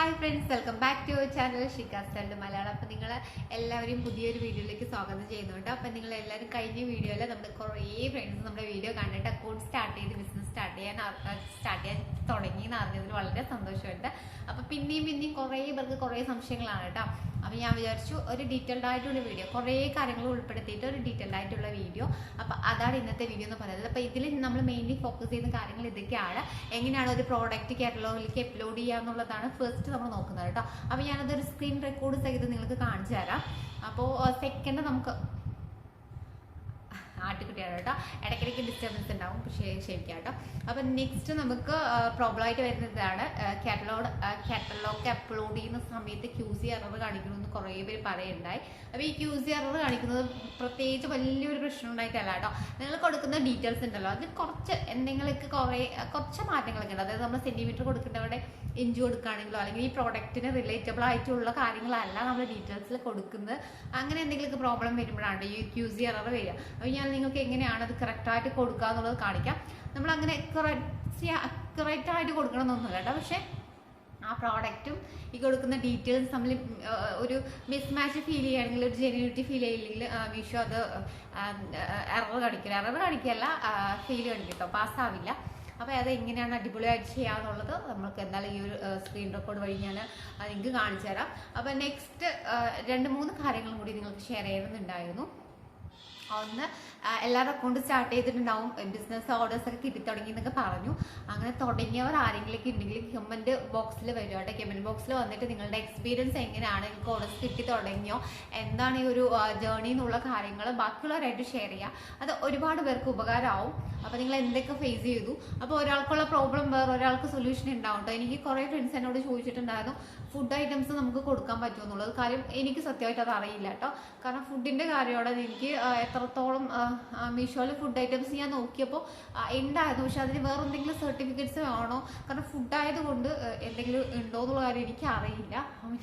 Hi friends welcome back to channel ഷിക്കാസ്റ്റലിന്റെ Malayalam. അപ്പം നിങ്ങൾ എല്ലാവരും പുതിയൊരു വീഡിയോയിലേക്ക് സ്വാഗതം ചെയ്യുന്നുണ്ട്. അപ്പം നിങ്ങൾ എല്ലാവരും കഴിഞ്ഞ വീഡിയോയിൽ നമ്മൾ കുറേ ഫ്രണ്ട്സ് നമ്മുടെ വീഡിയോ കണ്ടിട്ട് അക്കൗണ്ട് സ്റ്റാർട്ട് ചെയ്ത് ബിസിനസ് സ്റ്റാർട്ട് ചെയ്യാൻ സ്റ്റാർട്ട് ചെയ്യാൻ തുടങ്ങി എന്ന് അറിഞ്ഞതിൽ വളരെ സന്തോഷമുണ്ട്. അപ്പം പിന്നെയും പിന്നെയും കുറേ പേർക്ക് കുറേ സംശയങ്ങളാണ് കേട്ടോ. അപ്പം ഞാൻ വിചാരിച്ചു ഒരു ഡീറ്റെയിൽഡ് ആയിട്ടുള്ള വീഡിയോ കുറേ കാര്യങ്ങൾ ഉൾപ്പെടുത്തിയിട്ട് ഒരു ഡീറ്റെയിൽഡ് ആയിട്ടുള്ള വീഡിയോ. അപ്പം അതാണ് ഇന്നത്തെ വീഡിയോ എന്ന് പറയുന്നത്. അപ്പോൾ ഇതിൽ നമ്മൾ മെയിൻലി ഫോക്കസ് ചെയ്യുന്ന കാര്യങ്ങൾ ഇതൊക്കെയാണ്. എങ്ങനെയാണ് ഒരു പ്രോഡക്റ്റ് കാറ്റലോഗിലേക്ക് അപ്ലോഡ് ചെയ്യുക എന്നുള്ളതാണ് ഫസ്റ്റ് നമ്മൾ നോക്കുന്നത് കേട്ടോ. അപ്പോൾ ഞാനതൊരു സ്ക്രീൻ റെക്കോർഡ് സഹിതം നിങ്ങൾക്ക് കാണിച്ചു തരാം. അപ്പോൾ സെക്കൻഡ് നമുക്ക് ആട്ടുകുട്ടിയാണ് കേട്ടോ. ഇടയ്ക്കിടയ്ക്ക് ഡിസ്റ്റർബൻസ് ഉണ്ടാവും പക്ഷേ ക്ഷമിക്കാം കേട്ടോ. അപ്പം നെക്സ്റ്റ് നമുക്ക് പ്രോബ്ലം ആയിട്ട് വരുന്നതാണ് കാറ്റലോഗ് കാറ്റലോഗ് അപ്ലോഡ് ചെയ്യുന്ന സമയത്ത് ക്യൂസി എറർ കാണിക്കണമെന്ന് കുറേ പേര് പറയുണ്ടായി. അപ്പോൾ ഈ ക്യൂ സി എറർ കാണിക്കുന്നത് പ്രത്യേകിച്ച് വലിയൊരു പ്രശ്നം ഉണ്ടായിട്ടല്ല കേട്ടോ. നിങ്ങൾ കൊടുക്കുന്ന ഡീറ്റെയിൽസ് ഉണ്ടല്ലോ. അതിൽ കുറച്ച് എന്തെങ്കിലുമൊക്കെ കുറേ കുറച്ച് മാറ്റങ്ങളൊക്കെ ഉണ്ട്. അതായത് നമ്മൾ സെന്റിമീറ്റർ കൊടുക്കേണ്ടവിടെ ഇഞ്ച് കൊടുക്കുകയാണെങ്കിലോ അല്ലെങ്കിൽ ഈ പ്രോഡക്റ്റിന് റിലേറ്റബിൾ ആയിട്ടുള്ള കാര്യങ്ങളല്ല നമ്മൾ ഡീറ്റെയിൽസിൽ കൊടുക്കുന്നത്. അങ്ങനെ എന്തെങ്കിലുമൊക്കെ പ്രോബ്ലം വരുമ്പോഴാണ് ഈ ക്യൂ സി എറർ വരിക. അപ്പോൾ ഞാൻ നിങ്ങൾക്ക് എങ്ങനെയാണ് അത് കറക്റ്റായിട്ട് കൊടുക്കുക എന്നുള്ളത് കാണിക്കാം. നമ്മൾ അങ്ങനെ അക്യുറേറ്റ് ആയിട്ട് കൊടുക്കണമെന്നൊന്നുമില്ല കേട്ടോ. പക്ഷേ ആ പ്രോഡക്റ്റും ഈ കൊടുക്കുന്ന ഡീറ്റെയിൽസ് തമ്മിൽ ഒരു മിസ്മാച്ച് ഫീൽ ചെയ്യുകയാണെങ്കിൽ ഒരു ജെന്യൂനിറ്റി ഫീൽ ചെയ്യില്ലെങ്കിൽ മീഷോ അത് എറർ കാണിക്കില്ല. എറർ കാണിക്കല്ല ഫീൽ കാണിക്കും കേട്ടോ പാസ്സാവില്ല അപ്പോൾ അത് എങ്ങനെയാണ് അടിപൊളിയായിട്ട് ചെയ്യാമെന്നുള്ളത് നമുക്ക് എന്തായാലും ഈ ഒരു സ്ക്രീൻ റെക്കോർഡ് വഴി ഞാൻ നിങ്ങൾക്ക് കാണിച്ചു തരാം. അപ്പോൾ നെക്സ്റ്റ് രണ്ട് മൂന്ന് കാര്യങ്ങളും കൂടി നിങ്ങൾക്ക് ഷെയർ ചെയ്യുന്നുണ്ടായിരുന്നു. ഒന്ന് എല്ലാവരും അക്കൗണ്ട് സ്റ്റാർട്ട് ചെയ്തിട്ടുണ്ടാവും. ബിസിനസ് ഓർഡേഴ്സ് ഒക്കെ കിട്ടി തുടങ്ങി എന്നൊക്കെ പറഞ്ഞു. അങ്ങനെ തുടങ്ങിയവർ ആരെങ്കിലും ഉണ്ടെങ്കിൽ കമന്റ് ബോക്സിൽ വരും കേട്ടോ. കമന്റ് ബോക്സിൽ വന്നിട്ട് നിങ്ങളുടെ എക്സ്പീരിയൻസ് എങ്ങനെയാണ്? നിങ്ങൾക്ക് ഓർഡേഴ്സ് കിട്ടി തുടങ്ങിയോ? എന്താണ് ഈ ഒരു ജേർണി എന്നുള്ള കാര്യങ്ങൾ ബാക്കിയുള്ളവരായിട്ട് ഷെയർ ചെയ്യുക അത് ഒരുപാട് പേർക്ക് ഉപകാരമാവും. അപ്പോൾ നിങ്ങൾ എന്തൊക്കെ ഫേസ് ചെയ്തു? അപ്പോൾ ഒരാൾക്കുള്ള പ്രോബ്ലം വേറെ ഒരാൾക്ക് സൊല്യൂഷൻ ഉണ്ടാവും കേട്ടോ. എനിക്ക് കുറേ ഫ്രണ്ട്സ് എന്നോട് ചോദിച്ചിട്ടുണ്ടായിരുന്നു ഫുഡ് ഐറ്റംസ് നമുക്ക് കൊടുക്കാൻ പറ്റുമെന്നുള്ളത് കാര്യം എനിക്ക് സത്യമായിട്ട് അത് അറിയില്ല കേട്ടോ. കാരണം ഫുഡിന്റെ കാര്യമാണ് എനിക്ക് എത്രത്തോളം മീഷോയിൽ ഫുഡ് ഐറ്റംസ് ഞാൻ നോക്കിയപ്പോൾ ഉണ്ടായിരുന്നു പക്ഷെ അതിന് വേറെ എന്തെങ്കിലും സർട്ടിഫിക്കറ്റ്സ് വേണോ? കാരണം ഫുഡ് ആയതുകൊണ്ട് എന്തെങ്കിലും ഉണ്ടോ എന്നുള്ള കാര്യം എനിക്ക് അറിയില്ല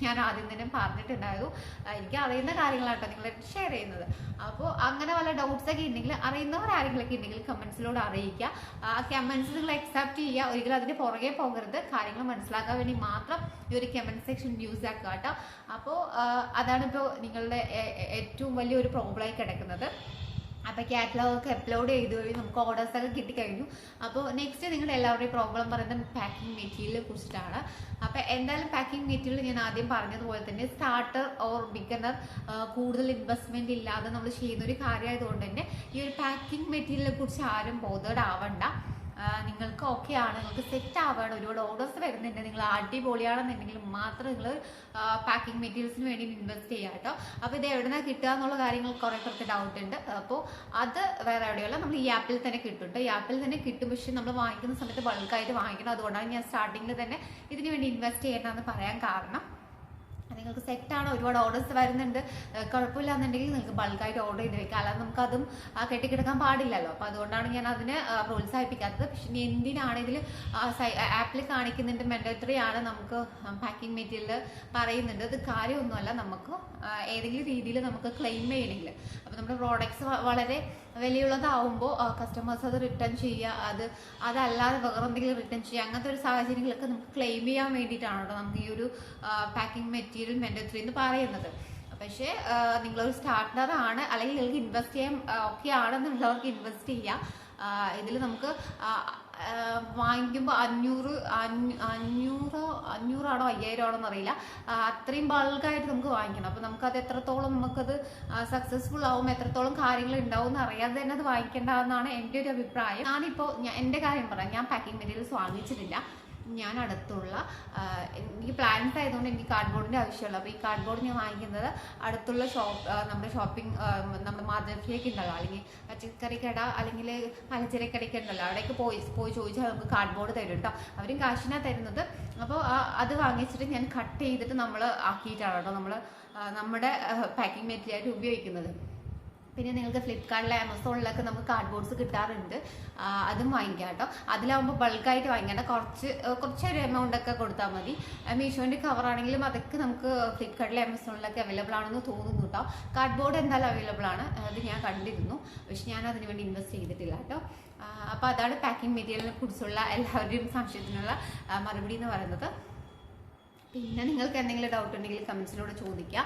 ഞാൻ ആദ്യം തന്നെ പറഞ്ഞിട്ടുണ്ടായിരുന്നു. എനിക്ക് അറിയുന്ന കാര്യങ്ങളാട്ടോ നിങ്ങളായിട്ട് ഷെയർ ചെയ്യുന്നത്. അപ്പോൾ അങ്ങനെ വല്ല ഡൗട്ട്സ് ഒക്കെ ഉണ്ടെങ്കിൽ അറിയുന്നവർ ആരെങ്കിലൊക്കെ ഉണ്ടെങ്കിൽ കമൻസിലൂടെ അറിയിക്കുക. ആ കമൻസ് നിങ്ങൾ അക്സെപ്റ്റ് ചെയ്യുക. ഒരിക്കലും അതിന്റെ പുറകെ പോകരുത്. കാര്യങ്ങൾ മനസ്സിലാക്കാൻ വേണ്ടി മാത്രം ഈ ഒരു കമന്റ് സെക്ഷൻ യൂസ് ആക്കുക കേട്ടോ. അപ്പോൾ അതാണിപ്പോൾ നിങ്ങളുടെ ഏറ്റവും വലിയൊരു പ്രോബ്ലമായി കിടക്കുന്നത്. അപ്പോൾ കാറ്റലോഗൊക്കെ അപ്ലോഡ് ചെയ്തു വഴി നമുക്ക് ഓർഡേഴ്സൊക്കെ കിട്ടിക്കഴിഞ്ഞു. അപ്പോൾ നെക്സ്റ്റ് നിങ്ങൾ എല്ലാവരുടെയും പ്രോബ്ലം പറയുന്നത് പാക്കിംഗ് മെറ്റീരിയലിനെ കുറിച്ചിട്ടാണ്. അപ്പോൾ എന്തായാലും പാക്കിംഗ് മെറ്റീരിയൽ ഞാൻ ആദ്യം പറഞ്ഞതുപോലെ തന്നെ സ്റ്റാർട്ടർ ഓർ ബിഗനർ കൂടുതൽ ഇൻവെസ്റ്റ്മെന്റ് ഇല്ലാതെ നമ്മൾ ചെയ്യുന്ന ഒരു കാര്യമായതുകൊണ്ട് തന്നെ ഈ ഒരു പാക്കിംഗ് മെറ്റീരിയലിനെ കുറിച്ച് ആരും ബോധേഡ് ആവണ്ട. നിങ്ങൾക്ക് ഓക്കെ ആണ്. നിങ്ങൾക്ക് സെറ്റ് ആവുകയാണ് ഒരുപാട് ഓർഡേഴ്സ് വരുന്നുണ്ട്. നിങ്ങൾ അടിപൊളിയാണെന്നുണ്ടെങ്കിൽ മാത്രം നിങ്ങൾ പാക്കിംഗ് മെറ്റീരിയൽസിന് വേണ്ടി ഇൻവെസ്റ്റ് ചെയ്യുക കേട്ടോ. അപ്പോൾ ഇത് എവിടെ നിന്നാണ് കിട്ടുക എന്നുള്ള കാര്യങ്ങൾ കുറേ കുറച്ച് ഡൗട്ട് ഉണ്ട്. അപ്പോൾ അത് വേറെ എവിടെയല്ല നമ്മൾ ഈ ആപ്പിൽ തന്നെ കിട്ടും ഈ ആപ്പിൽ തന്നെ കിട്ടും. പക്ഷേ നമ്മൾ വാങ്ങിക്കുന്ന സമയത്ത് ബൾക്കായിട്ട് വാങ്ങിക്കണം. അതുകൊണ്ടാണ് ഞാൻ സ്റ്റാർട്ടിങ്ങിൽ തന്നെ ഇതിന് വേണ്ടി ഇൻവെസ്റ്റ് ചെയ്യണമെന്ന് പറയാൻ കാരണം. നിങ്ങൾക്ക് സെറ്റാണ് ഒരുപാട് ഓർഡേഴ്സ് വരുന്നുണ്ട്. കുഴപ്പമില്ല എന്നുണ്ടെങ്കിൽ നിങ്ങൾക്ക് ബൾക്കായിട്ട് ഓർഡർ ചെയ്ത് വെക്കാം. അല്ലാതെ നമുക്കതും കെട്ടിക്കിടക്കാൻ പാടില്ലല്ലോ. അപ്പോൾ അതുകൊണ്ടാണ് ഞാൻ അതിനെ പ്രോത്സാഹിപ്പിക്കാത്തത്. പക്ഷെ എന്തിനാണ് ഇതിൽ ആപ്പിൽ കാണിക്കുന്നുണ്ട്. മെൻഡറ്ററി ആണ് നമുക്ക് പാക്കിംഗ് മെറ്റീരിയൽ പറയുന്നുണ്ട്. അത് കാര്യമൊന്നുമല്ല. നമുക്ക് ഏതെങ്കിലും രീതിയിൽ നമുക്ക് ക്ലെയിം ചെയ്യണമെങ്കിൽ. അപ്പോൾ നമ്മുടെ പ്രോഡക്ട്സ് വളരെ വിലയുള്ളതാവുമ്പോൾ കസ്റ്റമേഴ്സ് അത് റിട്ടേൺ ചെയ്യുക അത് അതല്ലാതെ വേറെ എന്തെങ്കിലും റിട്ടേൺ ചെയ്യുക അങ്ങനത്തെ ഒരു സാഹചര്യങ്ങളൊക്കെ നമുക്ക് ക്ലെയിം ചെയ്യാൻ വേണ്ടിയിട്ടാണ് കേട്ടോ നമുക്ക് ഈ ഒരു പാക്കിംഗ് മെറ്റീരിയൽ മെൻഡറ്ററി എന്ന് പറയുന്നത്. പക്ഷേ നിങ്ങളൊരു സ്റ്റാർട്ടർ ആണ്. അല്ലെങ്കിൽ നിങ്ങൾക്ക് ഇൻവെസ്റ്റ് ചെയ്യാൻ ഒക്കെ ആണെന്നുള്ളവർക്ക് ഇൻവെസ്റ്റ് ചെയ്യാം. ഇതിൽ നമുക്ക് വാങ്ങിക്കുമ്പോൾ അഞ്ഞൂറ് അഞ്ഞൂറോ അഞ്ഞൂറാണോ അയ്യായിരം ആണോ എന്നറിയില്ല അത്രയും ബൾക്കായിട്ട് നമുക്ക് വാങ്ങിക്കണം. അപ്പോൾ നമുക്കത് എത്രത്തോളം നമുക്കത് സക്സസ്ഫുൾ ആവും എത്രത്തോളം കാര്യങ്ങൾ ഉണ്ടാവും എന്ന് അറിയാതെ തന്നെ അത് വാങ്ങിക്കേണ്ടതെന്നാണ് എന്റെ ഒരു അഭിപ്രായം. ഞാനിപ്പോൾ എന്റെ കാര്യം പറയാം. ഞാൻ പാക്കിംഗ് മെറ്റീരിയൽസ് വാങ്ങിച്ചിട്ടില്ല. ഞാൻ അടുത്തുള്ള എനിക്ക് പ്ലാൻസ് ആയതുകൊണ്ട് എനിക്ക് കാർഡ്ബോർഡിന്റെ ആവശ്യമുള്ളൂ. അപ്പോൾ ഈ കാർഡ്ബോർഡ് ഞാൻ വാങ്ങിക്കുന്നത് അടുത്തുള്ള ഷോപ്പ് നമ്മുടെ ഷോപ്പിംഗ് നമ്മുടെ മാതൃഭയൊക്കെ ഉണ്ടല്ലോ. അല്ലെങ്കിൽ പച്ചക്കറി കട അല്ലെങ്കിൽ പലചരക്ക് കടയൊക്കെ ഉണ്ടല്ലോ. അവിടേക്ക് പോയി പോയി ചോദിച്ചാൽ നമുക്ക് കാർഡ്ബോർഡ് തരും കേട്ടോ അവരും കാശിനാണ് തരുന്നത്. അപ്പോൾ അത് വാങ്ങിച്ചിട്ട് ഞാൻ കട്ട് ചെയ്തിട്ട് നമ്മൾ ആക്കിയിട്ടാണ് കേട്ടോ നമ്മൾ നമ്മുടെ പാക്കിംഗ് മെറ്റീരിയലായിട്ട് ഉപയോഗിക്കുന്നത്. പിന്നെ നിങ്ങൾക്ക് ഫ്ലിപ്കാർട്ടിലെ ആമസോണിലൊക്കെ നമുക്ക് കാർഡ് കാർഡ്ബോർഡ്സ് കിട്ടാറുണ്ട് അതും വാങ്ങിക്കാം കേട്ടോ. അതിലാവുമ്പോൾ ബൾക്കായിട്ട് വാങ്ങിക്കേണ്ട കുറച്ച് കുറച്ചൊരു എമൗണ്ട് ഒക്കെ കൊടുത്താൽ മതി. മീഷോന്റെ കവറാണെങ്കിലും അതൊക്കെ നമുക്ക് ഫ്ലിപ്കാർട്ടിലെ ആമസോണിലൊക്കെ അവൈലബിൾ ആണെന്ന് തോന്നുന്നു കേട്ടോ. കാർഡ്ബോർഡ് എന്തായാലും അവൈലബിൾ ആണ്. അത് ഞാൻ കണ്ടിരുന്നു. പക്ഷെ ഞാൻ അതിന് വേണ്ടി ഇൻവെസ്റ്റ് ചെയ്തിട്ടില്ല കേട്ടോ. അപ്പോൾ അതാണ് പാക്കിംഗ് മെറ്റീരിയലിനെ കുറിച്ചുള്ള എല്ലാവരുടെയും സംശയത്തിനുള്ള മറുപടി എന്ന് പറയുന്നത്. പിന്നെ നിങ്ങൾക്ക് എന്തെങ്കിലും ഡൗട്ട് ഉണ്ടെങ്കിൽ കമൻസിലൂടെ ചോദിക്കുക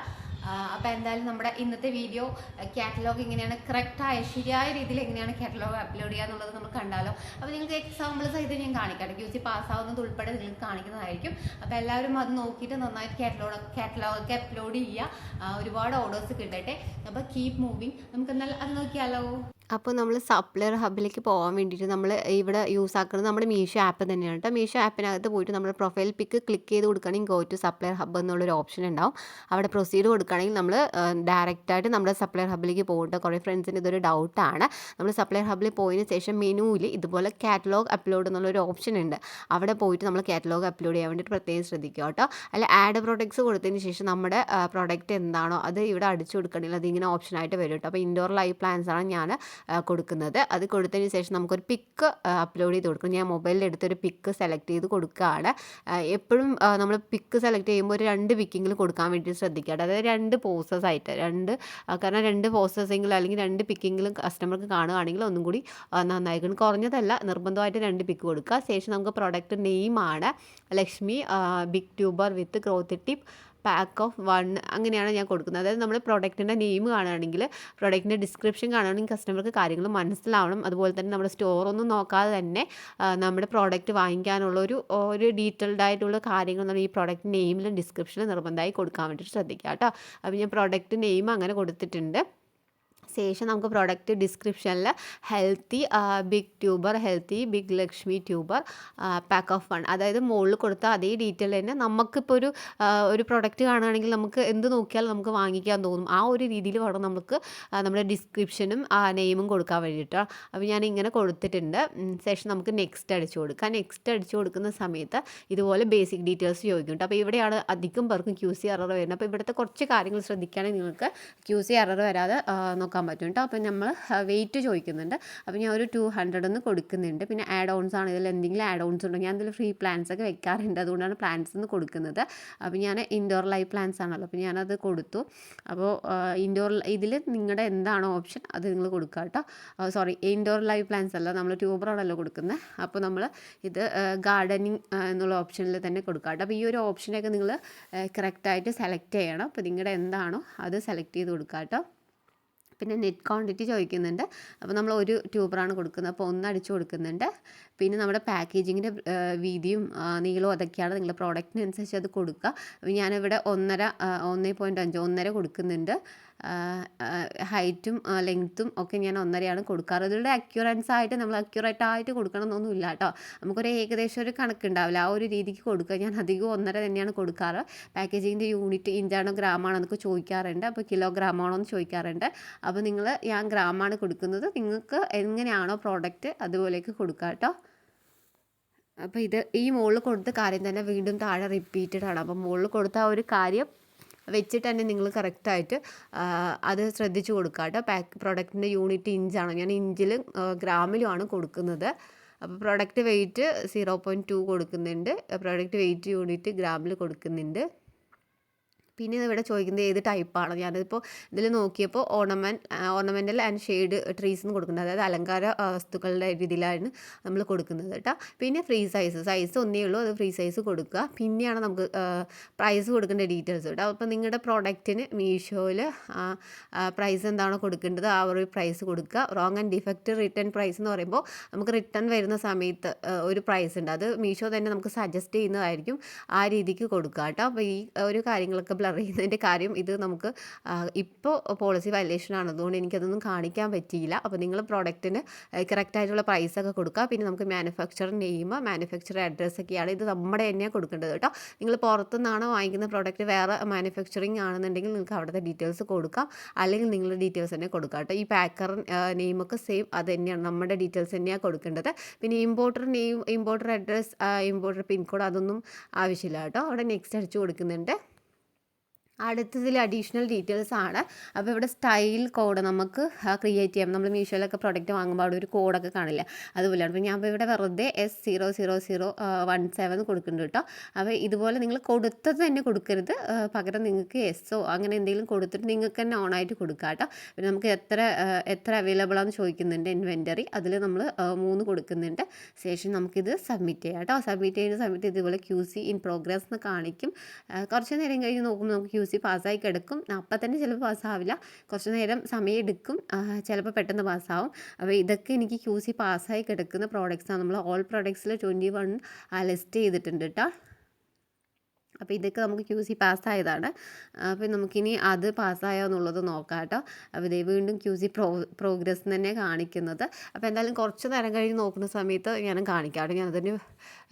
അപ്പോൾ എന്തായാലും നമ്മുടെ ഇന്നത്തെ വീഡിയോ കാറ്റലോഗ് എങ്ങനെയാണ് കറക്റ്റായ ശരിയായ രീതിയിൽ എങ്ങനെയാണ് കാറ്റലോഗ് അപ്ലോഡ് ചെയ്യുക എന്നുള്ളത് നമ്മൾ കണ്ടാലോ. അപ്പോൾ നിങ്ങൾക്ക് എക്സാമ്പിൾ സഹിതം ഞാൻ കാണിക്കാം. ക്യൂ സി പാസ്സാവുന്നത് ഉൾപ്പെടെ നിങ്ങൾക്ക് കാണിക്കുന്നതായിരിക്കും. അപ്പോൾ എല്ലാവരും അത് നോക്കിയിട്ട് നന്നായിട്ട് കാറ്റലോഗ് കാറ്റലോഗ് അപ്ലോഡ് ചെയ്യുക. ഒരുപാട് ഓർഡേഴ്സ് കിട്ടട്ടെ. അപ്പോൾ കീപ് മൂവിങ് നമുക്ക് എന്നാൽ അത് നോക്കിയാലോ. അപ്പോൾ നമ്മൾ സപ്ലയർ ഹബിലേക്ക് പോകാൻ വേണ്ടിയിട്ട് നമ്മൾ ഇവിടെ യൂസ് ആക്കുന്നത് നമ്മുടെ മീഷോ ആപ്പ് തന്നെയാണ് കേട്ടോ. മീഷോ ആപ്പിനകത്ത് പോയിട്ട് നമ്മൾ പ്രൊഫൈൽ പിക്ക് ക്ലിക്ക് ചെയ്ത് കൊടുക്കുകയാണെങ്കിൽ ഗോ ടു സപ്ലയർ ഹബ്ബ് എന്നുള്ളൊരു ഓപ്ഷൻ ഉണ്ടാവും. അവിടെ പ്രൊസീഡ് കൊടുക്കുകയാണെങ്കിൽ നമ്മൾ ഡയറക്റ്റായിട്ട് നമ്മുടെ സപ്ലയർ ഹബിലേക്ക് പോകും കുറേ ഫ്രണ്ട്സിന് ഇതൊരു ഡൗട്ടാണ് നമ്മൾ സപ്ലയർ ഹബിൽ പോയതിന് ശേഷം മെനുവിൽ ഇതുപോലെ കാറ്റലോഗ് അപ്ലോഡ് എന്നുള്ളൊരു ഓപ്ഷൻ ഉണ്ട്. അവിടെ പോയിട്ട് നമ്മൾ കാറ്റലോഗ് അപ്ലോഡ് ചെയ്യാൻ വേണ്ടിയിട്ട് പ്രത്യേകം ശ്രദ്ധിക്കുക കേട്ടോ. അല്ല ആഡ് പ്രൊഡക്ട്സ് കൊടുത്തതിന് ശേഷം നമ്മുടെ പ്രൊഡക്റ്റ് എന്താണോ അത് ഇവിടെ അടിച്ചു കൊടുക്കണമെങ്കിൽ അതിങ്ങനെ ഓപ്ഷനായിട്ട് വരും കേട്ടോ. അപ്പോൾ ഇൻഡോർ ലൈവ് പ്ലാൻസ് ആണ് ഞാൻ കൊടുക്കുന്നത്. അത് കൊടുത്തതിന് ശേഷം നമുക്കൊരു പിക്ക് അപ്ലോഡ് ചെയ്ത് കൊടുക്കണം. ഞാൻ മൊബൈലിൽ എടുത്തൊരു പിക്ക് സെലക്ട് ചെയ്ത് കൊടുക്കുകയാണ്. എപ്പോഴും നമ്മൾ പിക്ക് സെലക്ട് ചെയ്യുമ്പോൾ ഒരു രണ്ട് പിക്കെങ്കിലും കൊടുക്കാൻ വേണ്ടി ശ്രദ്ധിക്കുക. അതായത് രണ്ട് പോസസ് ആയിട്ട് രണ്ട് കാരണം രണ്ട് പോസസ്സെങ്കിലും അല്ലെങ്കിൽ രണ്ട് പിക്കെങ്കിലും കസ്റ്റമർക്ക് കാണുകയാണെങ്കിൽ ഒന്നും കൂടി നന്നായിരിക്കും. കുറഞ്ഞതല്ല നിർബന്ധമായിട്ട് രണ്ട് പിക്ക് കൊടുക്കുക. ശേഷം നമുക്ക് product നെയിമാണ് Lakshmi big tuber with growth tip pack of one അങ്ങനെയാണ് ഞാൻ കൊടുക്കുന്നത്. അതായത് നമ്മൾ പ്രൊഡക്റ്റിന്റെ നെയിം കാണുകയാണെങ്കിൽ പ്രൊഡക്റ്റിന്റെ ഡിസ്ക്രിപ്ഷൻ കാണുകയാണെങ്കിൽ കസ്റ്റമർക്ക് കാര്യങ്ങൾ മനസ്സിലാവണം. അതുപോലെ തന്നെ നമ്മുടെ സ്റ്റോറൊന്നും നോക്കാതെ തന്നെ നമ്മുടെ പ്രോഡക്റ്റ് വാങ്ങിക്കാനുള്ള ഒരു ഒരു ഡീറ്റെയിൽഡ് ആയിട്ടുള്ള കാര്യങ്ങൾ നമ്മൾ ഈ പ്രോഡക്റ്റ് നെയിമിലും ഡിസ്ക്രിപ്ഷനിലും നിർബന്ധമായി കൊടുക്കാൻ വേണ്ടിയിട്ട് ശ്രദ്ധിക്കുക കേട്ടോ. അപ്പോൾ ഞാൻ പ്രോഡക്റ്റ് നെയിം അങ്ങനെ കൊടുത്തിട്ടുണ്ട്. ശേഷം നമുക്ക് പ്രോഡക്റ്റ് ഡിസ്ക്രിപ്ഷനിൽ healthy big tuber healthy big Lakshmi tuber pack of one അതായത് മുകളിൽ കൊടുത്ത അതേ ഡീറ്റെയിൽ തന്നെ നമുക്കിപ്പോൾ ഒരു ഒരു പ്രോഡക്റ്റ് കാണുകയാണെങ്കിൽ നമുക്ക് എന്ത് നോക്കിയാൽ നമുക്ക് വാങ്ങിക്കാൻ തോന്നും. ആ ഒരു രീതിയിൽ വേണം നമുക്ക് നമ്മുടെ ഡിസ്ക്രിപ്ഷനും നെയിമും കൊടുക്കാൻ വേണ്ടിയിട്ട്. അപ്പോൾ ഞാൻ ഇങ്ങനെ കൊടുത്തിട്ടുണ്ട്. ശേഷം നമുക്ക് നെക്സ്റ്റ് അടിച്ചു കൊടുക്കാം. നെക്സ്റ്റ് അടിച്ചു കൊടുക്കുന്ന സമയത്ത് ഇതുപോലെ ബേസിക് ഡീറ്റെയിൽസ് ചോദിക്കും കേട്ടോ അപ്പോൾ ഇവിടെയാണ് അധികം പേർക്കും ക്യൂ സി എറർ വരുന്നത്. അപ്പോൾ ഇവിടുത്തെ കുറച്ച് കാര്യങ്ങൾ ശ്രദ്ധിക്കുകയാണെങ്കിൽ നിങ്ങൾക്ക് ക്യൂ സി എറർ വരാതെ ആ, നോക്കാൻ പറ്റും കേട്ടോ അപ്പോൾ നമ്മൾ വെയിറ്റ് ചോദിക്കുന്നുണ്ട്. അപ്പോൾ ഞാൻ ഒരു ടു ഹൺഡ്രഡ് ഒന്ന് കൊടുക്കുന്നുണ്ട്. പിന്നെ ആഡ് ഓൺസ് ആണ്. ഇതിൽ എന്തെങ്കിലും ആഡ് ഓൺസ് ഉണ്ടോ? ഞാൻ ഇതിൽ ഫ്രീ പ്ലാൻസ് ഒക്കെ വെക്കാറുണ്ട്. അതുകൊണ്ടാണ് പ്ലാൻസ് എന്ന് കൊടുക്കുന്നത്. അപ്പോൾ ഞാൻ ഇൻഡോർ ലൈഫ് പ്ലാൻസ് ആണല്ലോ. അപ്പോൾ ഞാനത് കൊടുത്തു. അപ്പോൾ ഇൻഡോർ ഇതിൽ നിങ്ങളുടെ എന്താണോ ഓപ്ഷൻ അത് നിങ്ങൾ കൊടുക്കുക കേട്ടോ സോറി ഇൻഡോർ ലൈഫ് പ്ലാൻസ് അല്ല. നമ്മൾ ട്യൂബറാണല്ലോ കൊടുക്കുന്നത് അപ്പോൾ നമ്മൾ ഇത് ഗാർഡനിങ് എന്നുള്ള ഓപ്ഷനിൽ തന്നെ കൊടുക്കുക കേട്ടോ അപ്പോൾ ഈ ഒരു ഓപ്ഷനൊക്കെ നിങ്ങൾ കറക്റ്റായിട്ട് സെലക്ട് ചെയ്യണം. അപ്പോൾ നിങ്ങളുടെ എന്താണോ അത് സെലക്ട് ചെയ്ത് കൊടുക്കുക കേട്ടോ പിന്നെ നെറ്റ് ക്വാണ്ടിറ്റി ചോദിക്കുന്നുണ്ട്. അപ്പോൾ നമ്മൾ ഒരു ട്യൂബറാണ് കൊടുക്കുന്നത്. അപ്പോൾ ഒന്ന് അടിച്ച് കൊടുക്കുന്നുണ്ട്. പിന്നെ നമ്മുടെ പാക്കേജിങ്ങിന്റെ വീതിയും നീളവും അതൊക്കെയാണ് നിങ്ങളുടെ പ്രോഡക്റ്റിനനുസരിച്ച് അത് കൊടുക്കുക. ഞാനിവിടെ ഒന്നര ഒന്നേ പോയിന്റ് അഞ്ച് ഒന്നര കൊടുക്കുന്നുണ്ട്. ഹൈറ്റും ലെങ്ത്തും ഒക്കെ ഞാൻ ഒന്നരയാണ് കൊടുക്കാറ്. ഇതിലൂടെ അക്യൂറൻസ് ആയിട്ട് നമ്മൾ അക്യൂറേറ്റ് ആയിട്ട് കൊടുക്കണം എന്നൊന്നുമില്ല കേട്ടോ. നമുക്കൊരു ഏകദേശം ഒരു കണക്കുണ്ടാവില്ല ആ ഒരു രീതിക്ക് കൊടുക്കുക. ഞാൻ അധികം ഒന്നര തന്നെയാണ് കൊടുക്കാറ്. പാക്കേജിങ്ങിന്റെ യൂണിറ്റ് ഇഞ്ചാണോ ഗ്രാമാണോ എന്നൊക്കെ ചോദിക്കാറുണ്ട്. അപ്പോൾ കിലോഗ്രാം ആണോ എന്ന് ചോദിക്കാറുണ്ട്. അപ്പോൾ നിങ്ങൾ ഞാൻ ഗ്രാമാണ് കൊടുക്കുന്നത്. നിങ്ങൾക്ക് എങ്ങനെയാണോ പ്രോഡക്റ്റ് അതുപോലെയൊക്കെ കൊടുക്കുക കേട്ടോ. അപ്പോൾ ഇത് ഈ മുകളിൽ കൊടുത്ത കാര്യം തന്നെ വീണ്ടും താഴെ റിപ്പീറ്റഡ് ആണ്. അപ്പോൾ മുകളിൽ കൊടുത്ത ആ ഒരു കാര്യം വെച്ചിട്ട് തന്നെ നിങ്ങൾ കറക്റ്റായിട്ട് അത് ശ്രദ്ധിച്ചു കൊടുക്കുക കേട്ടോ പാക്ക് പ്രൊഡക്റ്റിന്റെ യൂണിറ്റ് ഇഞ്ചാണ്. ഞാൻ ഇഞ്ചിലും ഗ്രാമിലുമാണ് കൊടുക്കുന്നത്. അപ്പോൾ product weight zero point two കൊടുക്കുന്നുണ്ട്. പ്രൊഡക്റ്റ് വെയിറ്റ് യൂണിറ്റ് ഗ്രാമിൽ കൊടുക്കുന്നുണ്ട്. പിന്നെ ഇവിടെ ചോദിക്കുന്നത് ഏത് ടൈപ്പാണ് ഞാനിപ്പോൾ ഇതിൽ നോക്കിയപ്പോൾ ornament ornamental and shade trees എന്ന് കൊടുക്കുന്നത് അതായത് അലങ്കാര വസ്തുക്കളുടെ രീതിയിലാണ് നമ്മൾ കൊടുക്കുന്നത് കേട്ടോ. പിന്നെ ഫ്രീ സൈസ് സൈസ് ഒന്നേ ഉള്ളൂ. അത് ഫ്രീ സൈസ് കൊടുക്കുക. പിന്നെയാണ് നമുക്ക് പ്രൈസ് കൊടുക്കേണ്ട ഡീറ്റെയിൽസ് കേട്ടോ. അപ്പോൾ നിങ്ങളുടെ പ്രോഡക്റ്റിന് മീഷോയിൽ പ്രൈസ് എന്താണോ കൊടുക്കേണ്ടത് ആ ഒരു പ്രൈസ് കൊടുക്കുക. Wrong and defect return price എന്ന് പറയുമ്പോൾ നമുക്ക് റിട്ടേൺ വരുന്ന സമയത്ത് ഒരു പ്രൈസ് ഉണ്ട്. അത് മീഷോ തന്നെ നമുക്ക് സജസ്റ്റ് ചെയ്യുന്നതായിരിക്കും ആ രീതിക്ക് കൊടുക്കുക കേട്ടോ. അപ്പോൾ ഈ ഒരു കാര്യങ്ങളൊക്കെ ബ്ലർ ചെയ്യുന്നതിന്റെ കാര്യം ഇത് നമുക്ക് ഇപ്പോൾ പോളിസി വയലേഷൻ ആണ്. അതുകൊണ്ട് എനിക്കതൊന്നും കാണിക്കാൻ പറ്റിയില്ല. അപ്പോൾ നിങ്ങൾ പ്രോഡക്റ്റിന് കറക്റ്റായിട്ടുള്ള പ്രൈസ് ഒക്കെ കൊടുക്കുക. പിന്നെ നമുക്ക് മാനുഫാക്ചർ നെയിം മാനുഫാക്ചർ അഡ്രസ്സ് ഒക്കെയാണ് ഇത് നമ്മുടെ തന്നെയാണ് കൊടുക്കേണ്ടത് കേട്ടോ. നിങ്ങൾ പുറത്തുനിന്നാണ് വാങ്ങിക്കുന്ന പ്രോഡക്റ്റ് വേറെ മാനുഫാക്ചറിങ് ആണെന്നുണ്ടെങ്കിൽ നിങ്ങൾക്ക് അവിടുത്തെ ഡീറ്റെയിൽസ് കൊടുക്കാം. അല്ലെങ്കിൽ നിങ്ങളുടെ ഡീറ്റെയിൽസ് തന്നെ കൊടുക്കുക കേട്ടോ. ഈ പാക്കർ നെയിമൊക്കെ സെയിം അത് തന്നെയാണ്. നമ്മുടെ ഡീറ്റെയിൽസ് തന്നെയാണ് കൊടുക്കേണ്ടത്. പിന്നെ importer name importer address importer pin code അതൊന്നും ആവശ്യമില്ല കേട്ടോ. അവിടെ നെക്സ്റ്റ് അടിച്ചു കൊടുക്കുന്നുണ്ട്. അടുത്തതിൽ അഡീഷണൽ ഡീറ്റെയിൽസ് ആണ്. അപ്പോൾ ഇവിടെ സ്റ്റൈൽ കോഡ് നമുക്ക് ക്രിയേറ്റ് ചെയ്യാം. നമ്മൾ മീഷോയിലൊക്കെ പ്രൊഡക്റ്റ് വാങ്ങുമ്പോൾ അവിടെ ഒരു കോഡൊക്കെ കാണില്ല? അതുപോലെയാണ്. അപ്പോൾ ഞാൻ ഇവിടെ വെറുതെ S zero zero zero one seven കൊടുക്കുന്നുണ്ട് കേട്ടോ അപ്പോൾ ഇതുപോലെ നിങ്ങൾ കൊടുത്തത് തന്നെ കൊടുക്കരുത്. പകരം നിങ്ങൾക്ക് എസ്സോ അങ്ങനെ എന്തെങ്കിലും കൊടുത്തിട്ട് നിങ്ങൾക്ക് തന്നെ ഓണായിട്ട് കൊടുക്കുക കേട്ടോ പിന്നെ നമുക്ക് എത്ര എത്ര അവൈലബിൾ ആണെന്ന് ചോദിക്കുന്നുണ്ട് ഇൻവെന്ററി അതിൽ നമ്മൾ മൂന്ന് കൊടുക്കുന്നുണ്ട്. ശേഷം നമുക്കിത് സബ്മിറ്റ് ചെയ്യാം കേട്ടോ സബ്മിറ്റ് ചെയ്യുന്ന സമയത്ത് ഇതുപോലെ ക്യൂ സി ഇൻ പ്രോഗ്രസ് എന്ന് കാണിക്കും. കുറച്ച് നേരം കഴിഞ്ഞ് നോക്കുമ്പോൾ നമുക്ക് സി പാസ്സായി കിടക്കും. അപ്പം തന്നെ ചിലപ്പോൾ പാസ്സാവില്ല. കുറച്ച് നേരം സമയം എടുക്കും. ചിലപ്പോൾ പെട്ടെന്ന് പാസ്സാവും. അപ്പോൾ ഇതൊക്കെ എനിക്ക് ക്യൂ സി പാസ്സായി കിടക്കുന്ന പ്രോഡക്റ്റ്സാണ് നമ്മൾ ഓൾ പ്രോഡക്ട്സിൽ ട്വന്റി വൺ ലിസ്റ്റ് ചെയ്തിട്ടുണ്ട് കേട്ടോ അപ്പോൾ ഇതൊക്കെ നമുക്ക് ക്യൂ സി പാസ്സായതാണ്. അപ്പോൾ നമുക്കിനി അത് പാസ്സായോ എന്നുള്ളത് നോക്കാം കേട്ടോ അപ്പോൾ ഇതേ വീണ്ടും ക്യൂ സി പ്രോ പ്രോഗ്രസ് തന്നെ കാണിക്കുന്നത്. അപ്പോൾ എന്തായാലും കുറച്ച് നേരം കഴിഞ്ഞ് നോക്കുന്ന സമയത്ത് ഞാൻ കാണിക്കാം. കേട്ടോ ഞാനതിന്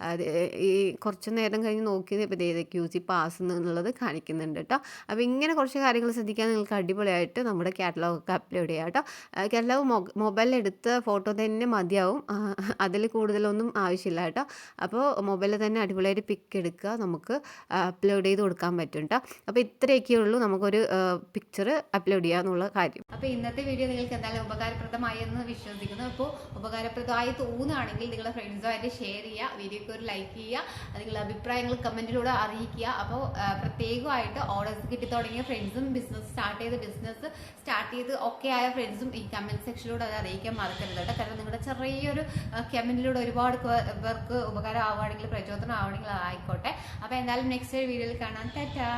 അത് ഈ കുറച്ച് നേരം കഴിഞ്ഞ് നോക്കിയത് ഇപ്പോൾ ഇതേ ക്യൂ സി പാസ് എന്നുള്ളത് കാണിക്കുന്നുണ്ട് കേട്ടോ അപ്പോൾ ഇങ്ങനെ കുറച്ച് കാര്യങ്ങൾ ശ്രദ്ധിക്കാൻ നിങ്ങൾക്ക് അടിപൊളിയായിട്ട് നമ്മുടെ കാറ്റലോഗ് അപ്ലോഡ് ചെയ്യാം കേട്ടോ കാറ്റലോഗ് മൊബൈലിൽ എടുത്ത ഫോട്ടോ തന്നെ മതിയാവും. അതിൽ കൂടുതലൊന്നും ആവശ്യമില്ല കേട്ടോ അപ്പോൾ മൊബൈലിൽ തന്നെ അടിപൊളിയായിട്ട് പിക്ക് എടുക്കുക നമുക്ക് അപ്ലോഡ് ചെയ്ത് കൊടുക്കാൻ പറ്റും കേട്ടോ അപ്പോൾ ഇത്രയൊക്കെ ഉള്ളൂ നമുക്കൊരു പിക്ചർ അപ്ലോഡ് ചെയ്യുക എന്നുള്ള കാര്യം. അപ്പോൾ ഇന്നത്തെ വീഡിയോ നിങ്ങൾക്ക് എന്തായാലും ഉപകാരപ്രദമായി എന്ന് വിശ്വസിക്കുന്നു. അപ്പോൾ ഉപകാരപ്രദമായി തോന്നുകയാണെങ്കിൽ നിങ്ങളുടെ ഫ്രണ്ട്സുമായിട്ട് ഷെയർ ചെയ്യുക വീഡിയോക്ക് ഒരു ലൈക്ക് ചെയ്യുക നിങ്ങളുടെ അഭിപ്രായങ്ങൾ കമന്റിലൂടെ അറിയിക്കുക. അപ്പോൾ പ്രത്യേകമായിട്ട് ഓർഡേഴ്സ് കിട്ടി തുടങ്ങിയ ഫ്രണ്ട്സും ബിസിനസ് സ്റ്റാർട്ട് ചെയ്ത് ബിസിനസ് സ്റ്റാർട്ട് ചെയ്ത് ഒക്കെ ആയ ഫ്രണ്ട്സും ഈ കമന്റ് സെക്ഷനിലൂടെ അത് അറിയിക്കാൻ മറക്കരുത് കേട്ടോ. കാരണം നിങ്ങളുടെ ചെറിയൊരു കമന്റിലൂടെ ഒരുപാട് പേർക്ക് ഉപകാരം ആവുകയാണെങ്കിൽ പ്രചോദനം ആവുകയാണെങ്കിൽ ആയിക്കോട്ടെ. അപ്പോൾ എന്തായാലും നെക്സ്റ്റ് വീഡിയോയിൽ കാണാം. ടാറ്റാ!